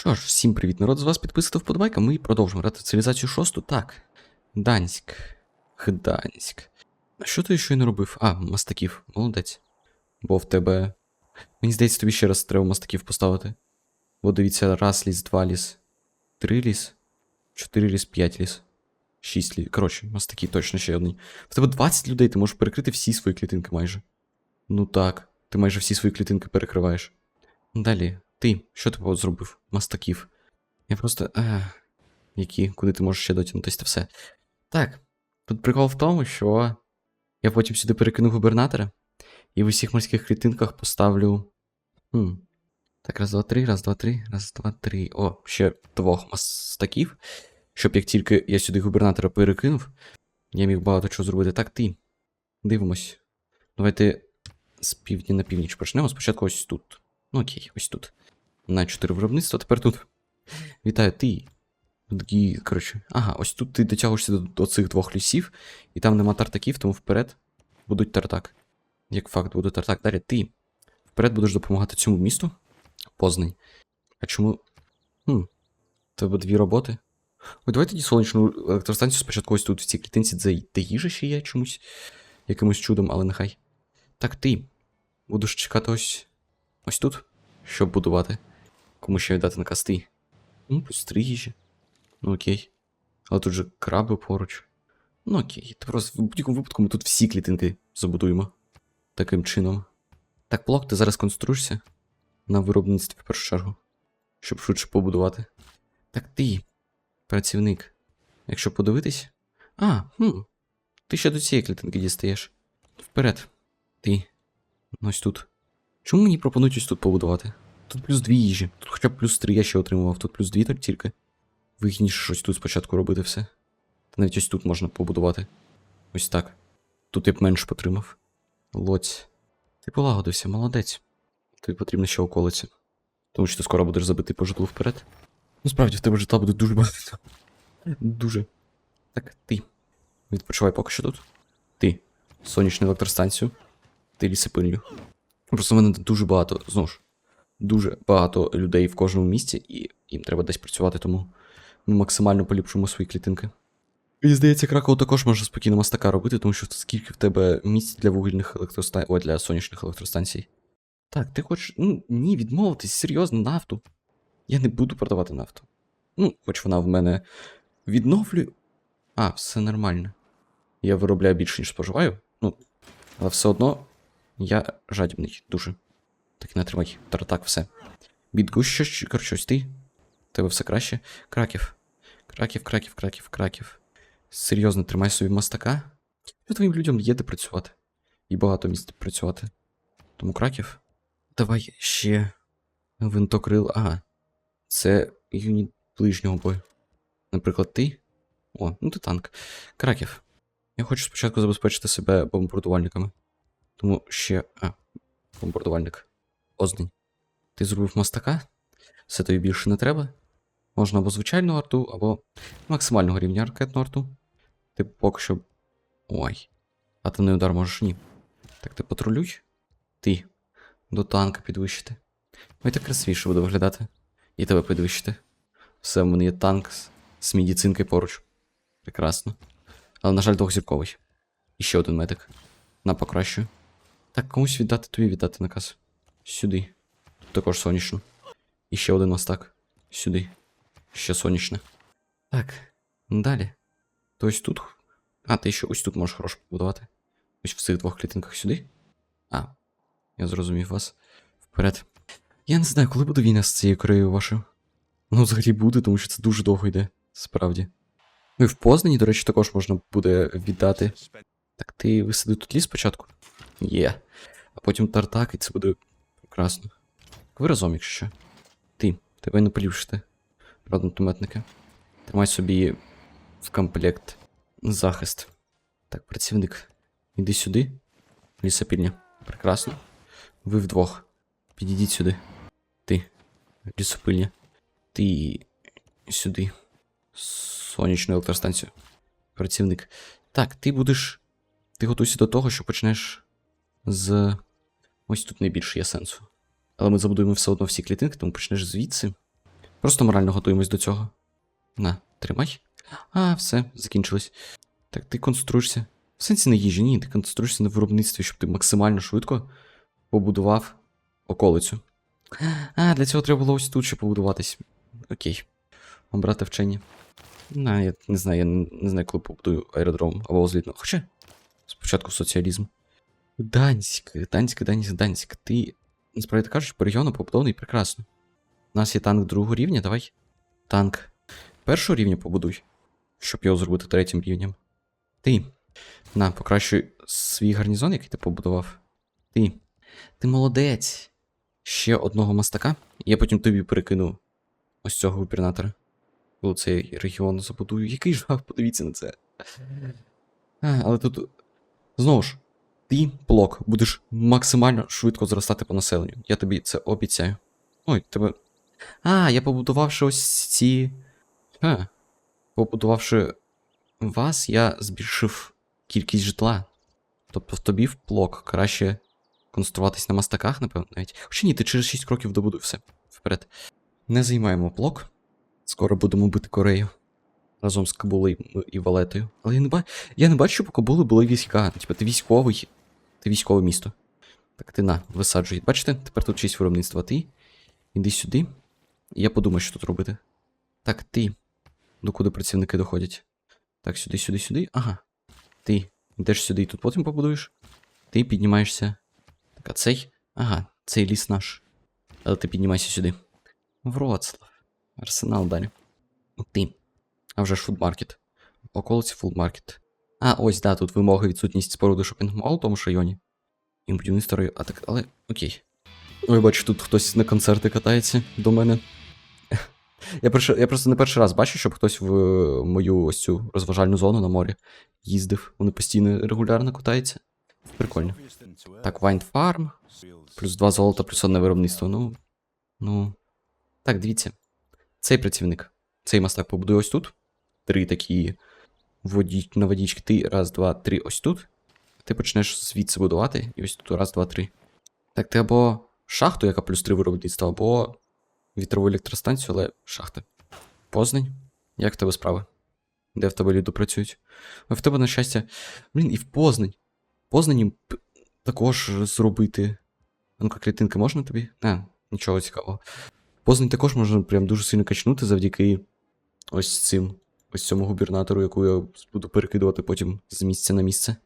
Що ж, всім привіт, народ, з вас підписати вподобайка. Ми продовжуємо грати цивілізацію 6. Так. Данськ. Гданськ. А що ти ще не робив? А, мастаків, молодець. Бо в тебе. Мені здається, тобі ще раз треба мастаків поставити. Бо дивіться, раз ліс, два ліс, три ліс, чотири ліс, п'ять ліс. Шість ліс. Коротше, мастаки точно ще одні. В тебе 20 людей, ти можеш перекрити всі свої клітинки майже. Ну так, ти майже всі свої клітинки перекриваєш. Далі, ти, що ти зробив? Мастаків. Я просто. А, які, куди ти можеш ще дотягнутися та все. Так, тут прикол в тому, що я потім сюди перекину губернатора, і в усіх морських клітинках поставлю. Хм. Так, раз, два, три, раз, два, три, раз, два, три. О, ще двох мастаків. Щоб як тільки я сюди губернатора перекинув, я міг багато чого зробити. Так, ти. Дивимось. Давайте з півдня на північ почнемо. Спочатку ось тут. Ну окей, ось тут. На 4 виробництва, тепер тут. Вітаю, ти. Такі, коротше. Ага, ось тут ти дотягуєшся до, до цих двох лісів, і там нема тартаків, тому вперед будуть тартак. Як факт, буде тартак. Далі ти. Вперед будеш допомагати цьому місту. Позний. А чому. Хм. Тебе дві роботи. Ой, давай тоді сонячну електростанцію спочатку ось тут в цій клітинці, де, де їжа ще є чомусь. Якимось чудом, але нехай. Так ти. Будеш чекати ось. Ось тут, щоб будувати. Кому ще віддати на касти. Ну, плюс три. Ну окей. Але тут же краби поруч. Ну окей. Та просто в будь-якому випадку ми тут всі клітинки забудуємо. Таким чином. Так, блок, ти зараз конструєшся на виробництві в першу чергу. Щоб швидше побудувати. Так ти, працівник. Якщо подивитись. А, хм. Ти ще до цієї клітинки дістаєш. Вперед. Ти. Ось тут. Чому мені пропонують ось тут побудувати? Тут плюс дві їжі. Тут хоча б плюс три я ще отримував, тут плюс дві так тільки. Вигідніше щось тут спочатку робити все. Та навіть ось тут можна побудувати. Ось так. Тут я б менше потримав. Лоць. Ти полагодився, молодець. Тобі потрібно ще околиці. Тому що ти скоро будеш забитий по житлу вперед. Ну справді, в тебе житла буде дуже багато. Дуже. Так, ти. Відпочивай поки що тут. Ти. Сонячну електростанцію. Ти лісопильню. Просто в мене дуже багато, знову ж, дуже багато людей в кожному місці, і їм треба десь працювати, тому ми максимально поліпшуємо свої клітинки. І здається, Краков також може спокійно мастака робити, тому що скільки в тебе місць для вугільних електростанцій, ой, для сонячних електростанцій. Так, ти хочеш. Ну, ні, відмовитись, серйозно, нафту. Я не буду продавати нафту. Ну, хоч вона в мене відновлює. А, все нормально. Я виробляю більше, ніж споживаю. Ну, але все одно я жадібний, дуже. Так не тримай. Тартак, все. Бідгуш, що ж, коротше, ось ти. Тебе все краще. Краків. Краків, краків, краків, краків. Серйозно, тримай собі мастака. Що твоїм людям є де працювати. І багато місць працювати. Тому краків. Давай ще. Винтокрил. Ага. Це юніт ближнього бою. Наприклад, ти. О, ну ти танк. Краків. Я хочу спочатку забезпечити себе бомбардувальниками. Тому ще. А, бомбардувальник. Оздень. Ти зробив мастака? Все тобі більше не треба. Можна або звичайну арту, або максимального рівня ракетну арту. Ти поки що. Ой. Атомний удар можеш ні. Так ти патрулюй. Ти. До танка підвищити. Ой, так красивіше буде виглядати. І тебе підвищити. Все, в мене є танк з медицинкою поруч. Прекрасно. Але, на жаль, двохзірковий. І ще один медик. На покращую. Так, комусь віддати тобі віддати наказ. Сюди. Тут також сонячно. І ще один мастак. Сюди. Ще сонячне. Так, далі. То ось тут. А, ти ще ось тут можеш хорошо побудувати. Ось в цих двох клітинках сюди. А, я зрозумів вас. Вперед. Я не знаю, коли буде війна з цією Кореєю вашою. Ну, взагалі буде, тому що це дуже довго йде, справді. Ну і в Познані, до речі, також можна буде віддати. Так, ти висади тут ліс спочатку? Є. А потім тартак, і це буде прекрасно. Ви разом, якщо що. Ти, тебе не поліпшити. Гранатометники. Тримай собі в комплект захист. Так, працівник. Іди сюди. Лісопільня. Прекрасно. Ви вдвох. Підійдіть сюди. Ти. Лісопильня. Ти сюди. Сонячну електростанцію. Працівник. Так, ти будеш. Ти готуйся до того, що почнеш з. Ось тут найбільше є сенсу. Але ми забудуємо все одно всі клітинки, тому почнеш звідси. Просто морально готуємось до цього. На, тримай. А, все, закінчилось. Так, ти концентруєшся. В сенсі на їжі, ні, ти концентруєшся на виробництві, щоб ти максимально швидко побудував околицю. А, для цього треба було ось тут ще побудуватись. Окей. Обрати вчення. На, я не знаю, я не, не знаю, коли побудую аеродром або злітно. Хоча. Спочатку соціалізм. Данськ, Данськ, Данськ, Данськ. Ти, насправді кажучи, по регіону побудований прекрасно. У нас є танк другого рівня, давай. Танк першого рівня побудуй, щоб його зробити третім рівнем. Ти. На, покращуй свій гарнізон, який ти побудував. Ти. Ти молодець. Ще одного мастака. Я потім тобі перекину ось цього губернатора. Коли цей регіон забудую. Який жах, подивіться на це. А, але тут. Знову ж, ти, блок, будеш максимально швидко зростати по населенню. Я тобі це обіцяю. Ой, тебе. А, я побудувавши ось ці. А, побудувавши вас, я збільшив кількість житла. Тобто в тобі в блок краще концентруватись на мастаках, напевно, навіть. Хоча ні, ти через 6 кроків добудуй все. Вперед. Не займаємо блок. Скоро будемо бити Корею. Разом з Кабулою і Валетою. Але я не бачу. Я не бачу, щоб у Кабули були війська. Типа, ти військовий. Ти військове місто. Так ти на, висаджуй. Бачите, тепер тут чисть виробництва. Ти. Іди сюди. Я подумаю, що тут робити. Так, ти. До куди працівники доходять. Так, сюди, сюди, сюди. Ага. Ти. Йдеш сюди і тут потім побудуєш. Ти піднімаєшся. Так, а цей? Ага, цей ліс наш. Але ти піднімайся сюди. Вроцлав. Арсенал далі. Ти. А вже ж фудмаркет. Околиці фудмаркет. А, ось, да, тут вимоги відсутність споруди шопінг-мол у тому ж районі. І будівництво. А так, але окей. Ой, бачу, тут хтось на концерти катається до мене. Я, перше, я просто не перший раз бачу, щоб хтось в е, мою ось цю розважальну зону на морі їздив. Вони постійно регулярно катаються. Прикольно. Так, Вайн Farm. Плюс 2 золота, плюс одне виробництво. Ну. Ну. Так, дивіться. Цей працівник. Цей мастак побудує ось тут. Три такі воді... на водічки. Ти раз, два, три, ось тут. Ти почнеш звідси будувати, і ось тут раз, два, три. Так, ти або шахту, яка плюс три виробництва, або вітрову електростанцію, але шахта. Познань. Як в тебе справи? Де в тебе люди працюють? А в тебе, на щастя. Блін, і в Познань. Познані також зробити. А ну-ка, клітинки можна тобі? А, нічого цікавого. Познань також можна прям дуже сильно качнути завдяки ось цим. Ось цьому губернатору, яку я буду перекидувати потім з місця на місце.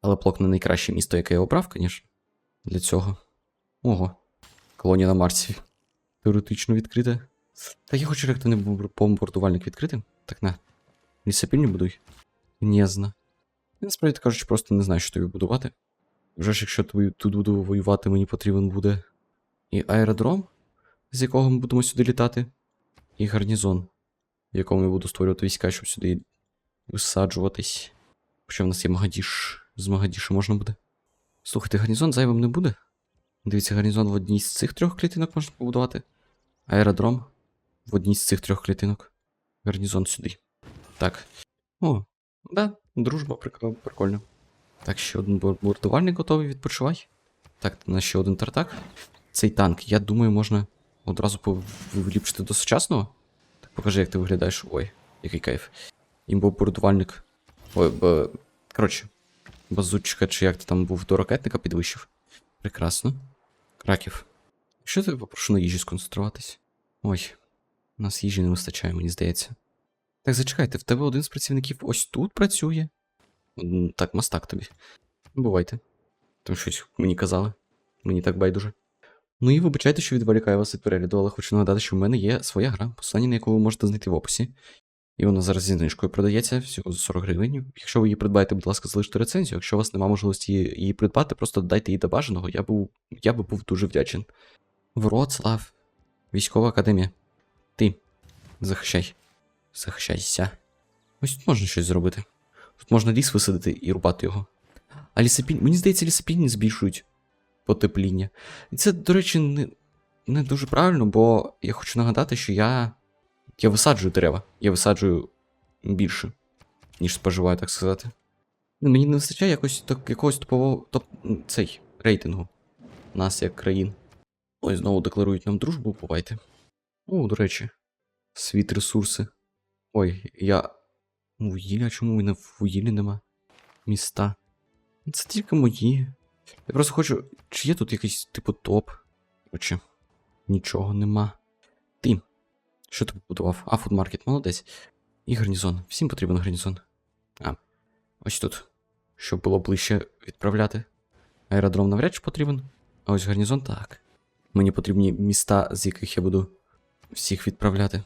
Але Плок не найкраще місто, яке я обрав, звісно. Для цього. Ого. Колонія на Марсі. Теоретично відкрита. Так я хочу реактивний бомб- бомбардувальник відкрити. Так на. Лісопільню будуй. Гнєзна. Я насправді кажучи, просто не знаю, що тобі будувати. Вже ж, якщо тобі тут буду воювати, мені потрібен буде і аеродром, з якого ми будемо сюди літати, і гарнізон, в якому я буду створювати війська, щоб сюди висаджуватись. Хоча в нас є Магадіш. З Магадіша можна буде. Слухайте, гарнізон зайвим не буде. Дивіться, гарнізон в одній з цих трьох клітинок можна побудувати. Аеродром в одній з цих трьох клітинок. Гарнізон сюди. Так. О, да, дружба, прик- прикольно. Так, ще один бомбардувальник готовий, відпочивай. Так, у нас ще один тартак. Цей танк, я думаю, можна одразу повліпшити до сучасного. Покажи, як ти виглядаєш. Ой, який кайф. Імбомбардувальник. Ой, б... коротше, базучка, чи як ти там був до ракетника підвищив. Прекрасно. Краків. Що ти попрошу на їжі сконцентруватись? Ой, у нас їжі не вистачає, мені здається. Так, зачекайте, в тебе один з працівників ось тут працює. Так, мастак тобі. Бувайте. Там щось мені казали. Мені так байдуже. Ну і вибачайте, що відволікаю вас від перегляду, але хочу нагадати, що в мене є своя гра, послання на яку ви можете знайти в описі. І вона зараз зі знижкою продається всього за 40 гривень. Якщо ви її придбаєте, будь ласка, залиште рецензію. Якщо у вас немає можливості її придбати, просто додайте її до бажаного, я був, я би був дуже вдячен. Вроцлав. Військова академія. Ти. Захищай. Захищайся. Ось тут можна щось зробити. Тут можна ліс висадити і рубати його. А лісопіль... Мені здається, лісопільні збільшують потепління. І це, до речі, не, не дуже правильно, бо я хочу нагадати, що я. Я висаджую дерева. Я висаджую більше, ніж споживаю, так сказати. Ну, Мені не вистачає якось так, якогось топового топ, цей рейтингу. Нас як країн. Ой, знову декларують нам дружбу, бувайте. О, до речі, світ ресурси. Ой, я. Вугілля, чому в вугіллі нема? Міста. Це тільки мої. Я просто хочу. Чи є тут якийсь типу топ? Короче, нічого нема. Ти. Що ти побудував? А, фудмаркет, молодець. І гарнізон. Всім потрібен гарнізон. А, ось тут. Щоб було ближче відправляти. Аеродром навряд чи потрібен. А ось гарнізон так. Мені потрібні міста, з яких я буду всіх відправляти.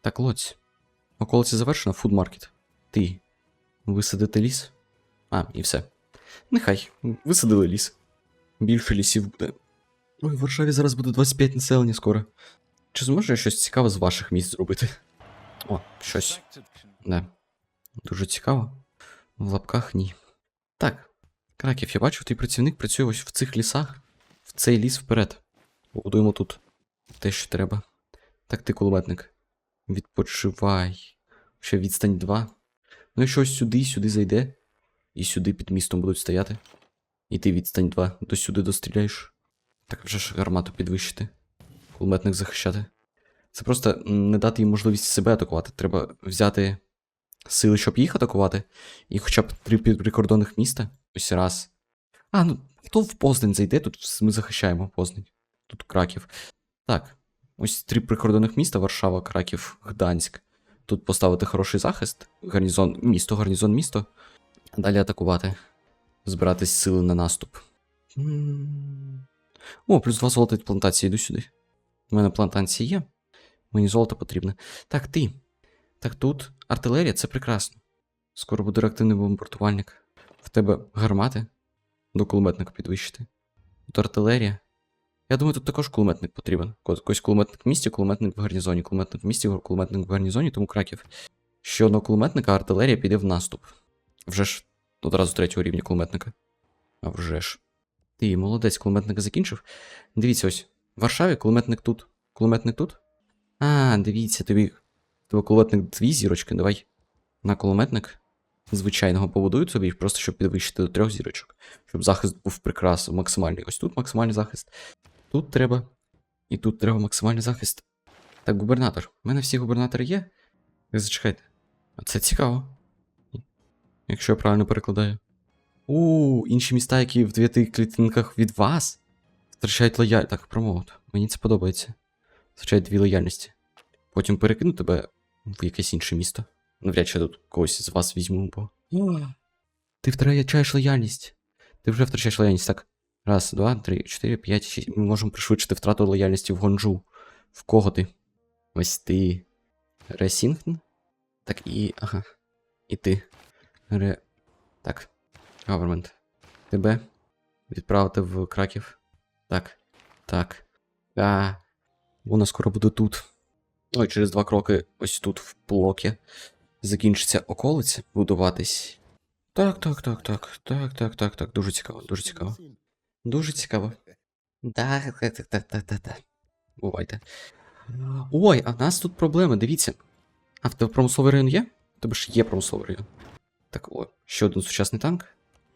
Так, лоць. Околиці завершено, фудмаркет. Ти. Висадити ліс? А, і все. Нехай, висадили ліс. Більше лісів буде. Ой, в Варшаві зараз буде 25 населення скоро. Чи зможу я щось цікаве з ваших міст зробити? О, щось. Да. Дуже цікаво. В лапках ні. Так. Краків, я бачу, твій працівник працює ось в цих лісах. В цей ліс вперед. Будуємо тут те, що треба. Так, ти кулеметник. Відпочивай. Ще відстань 2. Ну, якщо ось сюди, сюди зайде. І сюди під містом будуть стояти. І ти відстань 2. До сюди достріляєш. Так вже ж гармату підвищити. Кулеметник захищати. Це просто не дати їм можливість себе атакувати. Треба взяти сили, щоб їх атакувати. І хоча б три прикордонних міста. Ось раз. А, ну хто в Познань зайде, тут ми захищаємо Познань. Тут Краків. Так. Ось три прикордонних міста: Варшава, Краків, Гданськ. Тут поставити хороший захист, гарнізон, місто, гарнізон, місто. Далі атакувати. Збиратись сили на наступ. О, плюс два золота від плантації, йду сюди. У мене плантації є. Мені золото потрібне. Так, ти. Так тут артилерія це прекрасно. Скоро буде реактивний бомбардувальник. В тебе гармати до кулеметника підвищити. Тут артилерія. Я думаю, тут також кулеметник потрібен. Ко- Якось кулеметник в місті, кулеметник в гарнізоні, кулеметник в місті, кулеметник в гарнізоні, тому краків. Ще одного кулеметника, артилерія піде в наступ. Вже ж одразу третього рівня кулеметника. А вже ж. Ти молодець, кулеметника закінчив. Дивіться ось. В Варшаві кулеметник тут. Кулеметник тут? А, дивіться, тобі. Тебе кулеметник дві зірочки, давай. На кулеметник. Звичайного побудують собі, просто щоб підвищити до трьох зірочок. Щоб захист був прекрасний, максимальний. Ось тут максимальний захист. Тут треба. І тут треба максимальний захист. Так, губернатор. У мене всі губернатори є. Зачекайте. Це цікаво. Якщо я правильно перекладаю. У, інші міста, які в дев'яти клітинках від вас, втрачають лояль. Так, промоут. Мені це подобається. Втрачають дві лояльності. Потім перекину тебе в якесь інше місто. Навряд чи я тут когось з вас візьму, бо. Ти втрачаєш лояльність. Ти вже втрачаєш лояльність, так. Раз, два, три, чотири, п'ять, шість. Ми можемо пришвидшити втрату лояльності в Гонджу. В кого ти? Ось ти. Ресінгтон? Так і. Ага. І ти. Ре. Так. Government. Тебе відправити в Краків. Так. Так. А. Вона скоро буде тут. Ой, через два кроки ось тут в блокі. Закінчиться околиця будуватись. Так, так, так, так, так, так, так, так. Дуже цікаво, дуже цікаво. Дуже цікаво. Так, так, так, так, так, так, так. Бувайте. Ой, а в нас тут проблеми, дивіться. А в тебе промисловий район є? Тебе ж є промисловий район. Так, о, ще один сучасний танк.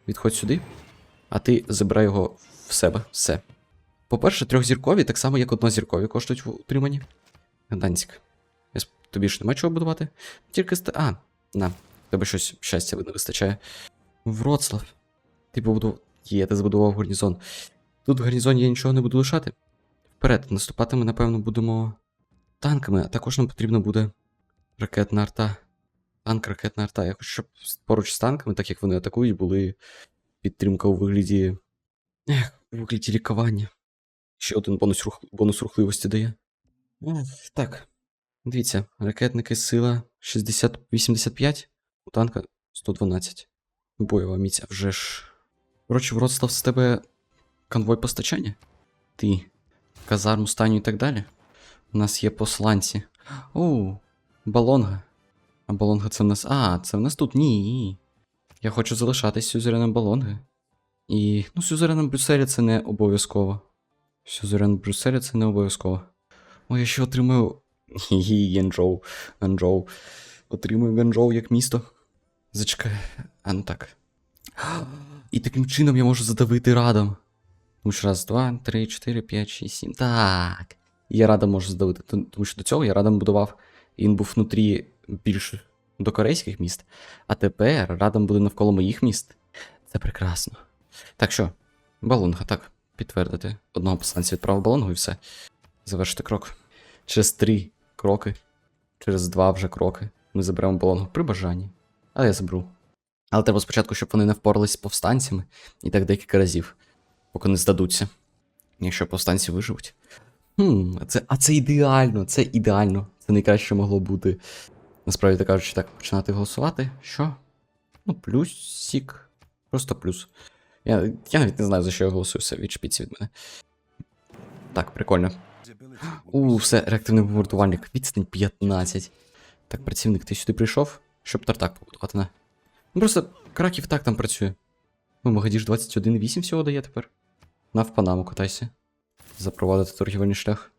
Відходь сюди. А ти забирай його в себе. Все. По-перше, трьохзіркові, так само, як однозіркові коштують в утриманні. Гданськ. Я Тобі ж нема чого будувати? Тільки ста. А, на. Тебе щось щастя не вистачає. Вроцлав. Ти побудував. Є, ти збудував гарнізон. Тут в гарнізоні я нічого не буду лишати. Вперед, наступати ми, напевно, будемо танками, а також нам потрібно буде ракетна арта. Танк, ракетна арта. Я хочу, щоб поруч з танками, так як вони атакують, були підтримка у вигляді. Ех, у вигляді лікування. Ще один бонус, рух... бонус рухливості дає. Ех, Так. Дивіться, ракетники сила 60... 85, у танка 112. Бойова міць, а вже ж. Коротше, Вроцлав з тебе конвой постачання? Ти. Казарму станю і так далі. У нас є посланці. Оу, балонга. Балонга це в нас. А, це в нас тут ні. Я хочу залишатись сюзереном балонги. І. Ну, сюзереном Брюсселя це не обов'язково. Сюзерен Брюсселя це не обов'язково. Ой, я ще отримую. Хі-хі, Янчжоу. Ганчжоу. Отримую Ганчжоу як місто. Зачекай. А ну так. І таким чином я можу задавити радом. Тому що раз, два, три, чотири, п'ять, шість, сім. Так. І я радом можу задавити. Тому що до цього я радом будував Він був внутрі більш до корейських міст, а тепер радом буде навколо моїх міст. Це прекрасно. Так що, балонга, так, підтвердити. Одного посланця відправив балонгу і все. Завершити крок. Через три кроки, через два вже кроки, ми заберемо балонгу при бажанні. Але я заберу. Але треба спочатку, щоб вони не впорались з повстанцями, і так декілька разів, поки не здадуться. Якщо повстанці виживуть. Хм, це, а це ідеально, це ідеально. Це найкраще, могло бути. Насправді так кажучи, так, починати голосувати. Що? Ну, плюсик. Просто плюс. Я, я навіть не знаю, за що я голосую, все відшпіться від мене. Так, прикольно. У, все, реактивний бомбардувальник. Відстань 15. Так, працівник, ти сюди прийшов, щоб тартак побудувати, на. Ну просто краків так там працює. Ну, Магадіж 21,8 всього дає тепер. На в Панаму катайся. Запровадити торгівельний шлях.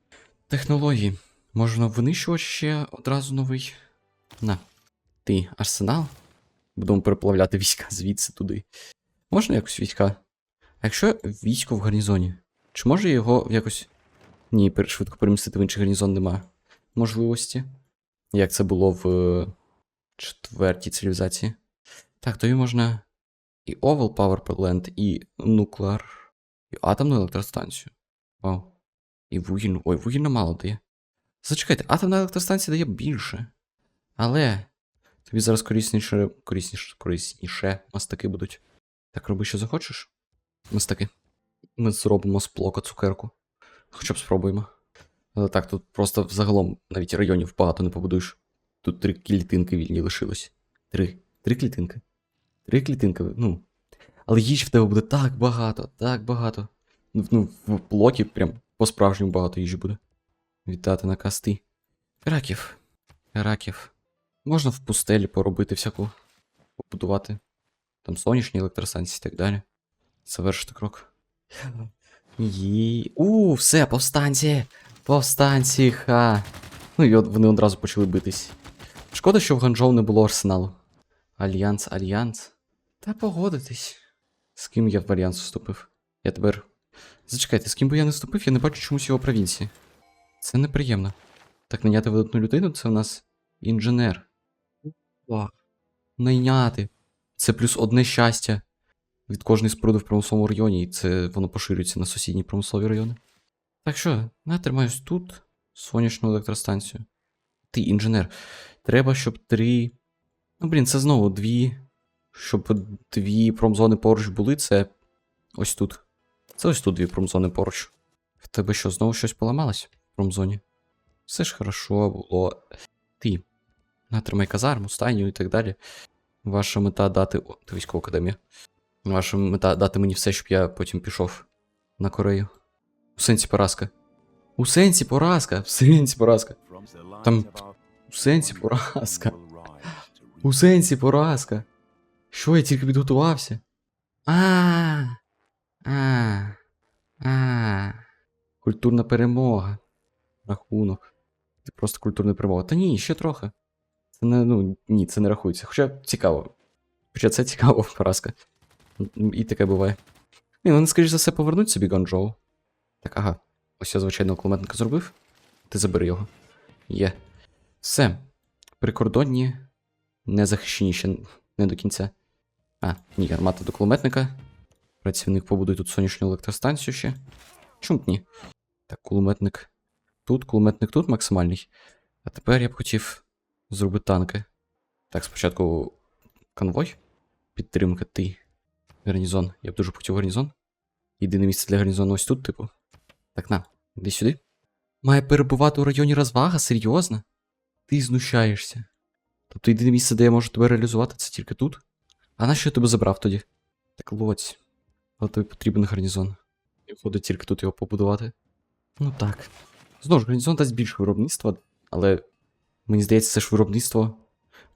Технології. Можна винищувач ще одразу новий. На. Ти арсенал. Будемо переплавляти війська звідси туди. Можна якось війська? А якщо військо в гарнізоні? Чи може його якось. Ні, швидко перемістити в інший гарнізон нема можливості. Як це було в е, четвертій цивілізації. Так, тобі можна і Oval Power Plant, і Nuclear, і атомну електростанцію. Вау. І вугільну. Ой, вугільна мало дає. Зачекайте, атомна електростанція дає більше. Але тобі зараз корисніше, корисніше, корисніше мастаки будуть. Так, роби, що захочеш. Мастаки. Ми зробимо з блока цукерку. Хоча б спробуємо. Але так, тут просто взагалом навіть районів багато не побудуєш. Тут три клітинки вільні лишилось. Три. Три клітинки. Три клітинки, ну. Але їжі в тебе буде так багато, так багато. Ну, Ну, в блокі прям по-справжньому багато їжі буде. Вітати на касти. Раків. Раків. Можна в пустелі поробити всяку. Побудувати. Там сонячні електростанції і так далі. Завершити крок. Їй. У, все, повстанці! Повстанці, ха. Ну і вони одразу почали битись. Шкода, що в Ганчжоу не було арсеналу. Альянс, альянс. Та погодитись. З ким я в альянс вступив? Я тепер. Зачекайте, з ким би я не вступив, я не бачу чомусь його провінції. Це неприємно. Так найняти видатну людину це в нас інженер. Опа. Найняти. Це плюс одне щастя від кожної споруди в промисловому районі, і це воно поширюється на сусідні промислові райони. Так що, я тримаюсь тут, сонячну електростанцію. Ти інженер. Треба, щоб три. Ну, блін, це знову дві. Щоб дві промзони поруч були, це ось тут. Це ось тут дві промзони поруч. В тебе що, знову щось поламалось в промзоні? Все ж хорошо було. Ти. Натримай казарму, стайню і так далі. Ваша мета дати. О, ти військова академія. Ваша мета дати мені все, щоб я потім пішов на Корею. У сенсі поразка. У сенсі поразка. В сенсі поразка. Там У сенсі поразка. У сенсі поразка. Що я тільки підготувався? А. А. А. Культурна перемога. Рахунок. Це просто культурна перемога. Та ні, ще трохи. Це не, ну, ні, це не рахується. Хоча цікаво. Хоча це цікаво, поразка. І таке буває. Ні, вони, скоріш за все, повернуть собі Ганчжоу. Так, ага. Ось я звичайного кулеметника зробив. Ти забери його. Є. Все. Прикордонні не захищені ще не до кінця. А, ні, армата до кулеметника. Працівник побудує тут сонячну електростанцію ще. Чому б ні? Так, кулеметник тут, кулеметник тут максимальний. А тепер я б хотів зробити танки. Так, спочатку конвой. Підтримка ти. Гарнізон. Я б дуже хотів гарнізон. Єдине місце для гарнізону ось тут, типу. Так на, іди сюди. Має перебувати у районі розвага, серйозно? Ти знущаєшся. Тобто єдине місце, де я можу тебе реалізувати, це тільки тут? А на що я тебе забрав тоді? Так лоць. Але тобі потрібен гарнізон. І виходить тільки тут його побудувати. Ну так. Знову ж, гарнізон дасть більше виробництва, але мені здається, це ж виробництво.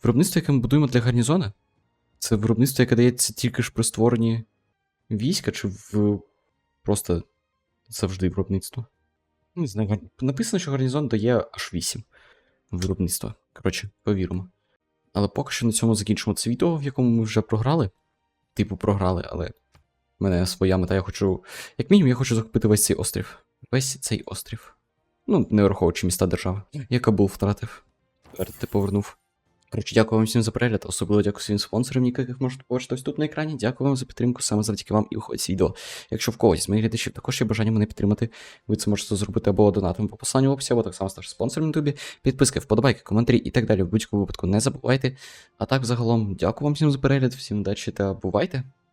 Виробництво, яке ми будуємо для гарнізона? Це виробництво, яке дається тільки ж при створенні війська, чи в просто завжди виробництво. Ну, Не знаю, написано, що гарнізон дає аж 8 виробництва. Коротше, повіримо. Але поки що на цьому закінчимо це відео, в якому ми вже програли. Типу, програли, але в мене своя мета, я хочу. Як мінімум, я хочу захопити весь цей острів. Весь цей острів. Ну, не враховуючи міста держави. Я Кабул втратив. Тепер ти повернув. Коротше, дякую вам всім за перегляд, особливо дякую своїм спонсорам, яких можете побачити ось тут на екрані. Дякую вам за підтримку, саме завдяки вам і виходить це відео. Якщо в когось з моїх глядачів також є бажання мене підтримати, ви це можете зробити або донатом по посланню в описі, або так само ставши спонсором на ютубі. Підписки, вподобайки, коментарі і так далі. В будь-якому випадку не забувайте. А так, загалом, дякую вам всім за перегляд, всім удачі та бувайте!